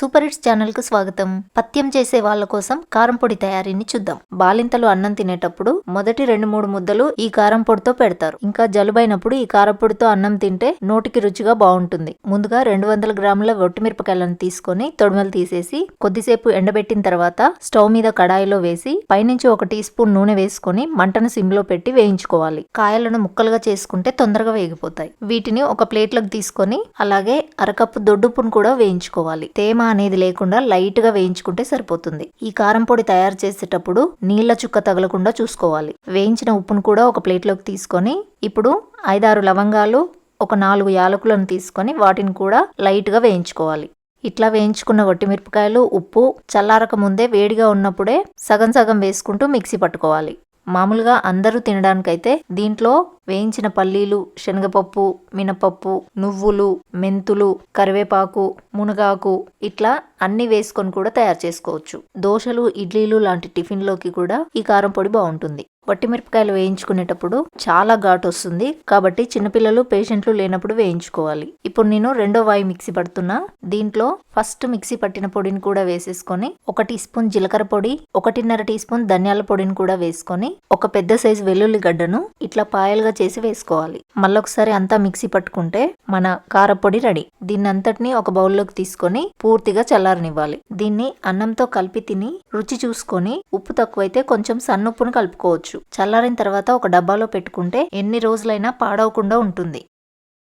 Super hits ఛానల్కు స్వాగతం. పత్యం చేసే వాళ్ళ కోసం కారం పొడి తయారీని చూద్దాం. బాలింతలు అన్నం తినేటప్పుడు మొదటి రెండు మూడు ముద్దలు ఈ కారం పొడితో పెడతారు. ఇంకా జలుబైనప్పుడు ఈ కారం పొడితో అన్నం తింటే నోటికి రుచిగా బాగుంటుంది. ముందుగా రెండు వందల గ్రాముల ఒట్టిమిరపకాయలను తీసుకొని తొడిమలు తీసేసి కొద్దిసేపు ఎండబెట్టిన తర్వాత స్టవ్ మీద కడాయిలో వేసి పైనుంచి ఒక టీ స్పూన్ నూనె వేసుకొని మంటను సిమ్లో పెట్టి వేయించుకోవాలి. కాయలను ముక్కలుగా చేసుకుంటే తొందరగా వేగిపోతాయి. వీటిని ఒక ప్లేట్లోకి తీసుకొని అలాగే అరకప్పు దొడ్డుప్పును కూడా వేయించుకోవాలి. తేమ అనేది లేకుండా లైట్గా వేయించుకుంటే సరిపోతుంది. ఈ కారం పొడి తయారు చేసేటప్పుడు నీళ్ళ చుక్క తగలకుండా చూసుకోవాలి. వేయించిన ఉప్పును కూడా ఒక ప్లేట్లోకి తీసుకొని ఇప్పుడు ఐదారు లవంగాలు ఒక నాలుగు యాలకులను తీసుకొని వాటిని కూడా లైట్గా వేయించుకోవాలి. ఇట్లా వేయించుకున్న వట్టిమిరపకాయలు ఉప్పు చల్లారక ముందే వేడిగా ఉన్నప్పుడే సగం సగం వేసుకుంటూ మిక్సీ పట్టుకోవాలి. మామూలుగా అందరూ తినడానికైతే దీంట్లో వేయించిన పల్లీలు శనగపప్పు మినపప్పు నువ్వులు మెంతులు కరివేపాకు మునగాకు ఇట్లా అన్ని వేసుకొని కూడా తయారు చేసుకోవచ్చు. దోశలు ఇడ్లీలు లాంటి టిఫిన్లోకి కూడా ఈ కారం పొడి బాగుంటుంది. వట్టిమిరపకాయలు వేయించుకునేటప్పుడు చాలా ఘాటు వస్తుంది. కాబట్టి చిన్నపిల్లలు పేషెంట్లు లేనప్పుడు వేయించుకోవాలి. ఇప్పుడు నేను రెండో వాయి మిక్సీ పడుతున్నా. దీంట్లో ఫస్ట్ మిక్సీ పట్టిన పొడిని కూడా వేసేసుకొని ఒక టీ స్పూన్ జీలకర్ర పొడి ఒకటిన్నర టీ స్పూన్ ధనియాల పొడిని కూడా వేసుకొని ఒక పెద్ద సైజు వెల్లుల్లి గడ్డను ఇట్లా పాయలుగా చేసి వేసుకోవాలి. మళ్ళొకసారి అంతా మిక్సీ పట్టుకుంటే మన కారపొడి రెడీ. దీన్ని అంతటిని ఒక బౌల్లోకి తీసుకొని పూర్తిగా చల్లారనివ్వాలి. దీన్ని అన్నంతో కలిపి తిని రుచి చూసుకొని ఉప్పు తక్కువైతే కొంచెం సన్నుప్పును కలుపుకోవచ్చు. చల్లారిన తర్వాత ఒక డబ్బాలో పెట్టుకుంటే ఎన్ని రోజులైనా పాడవకుండా ఉంటుంది.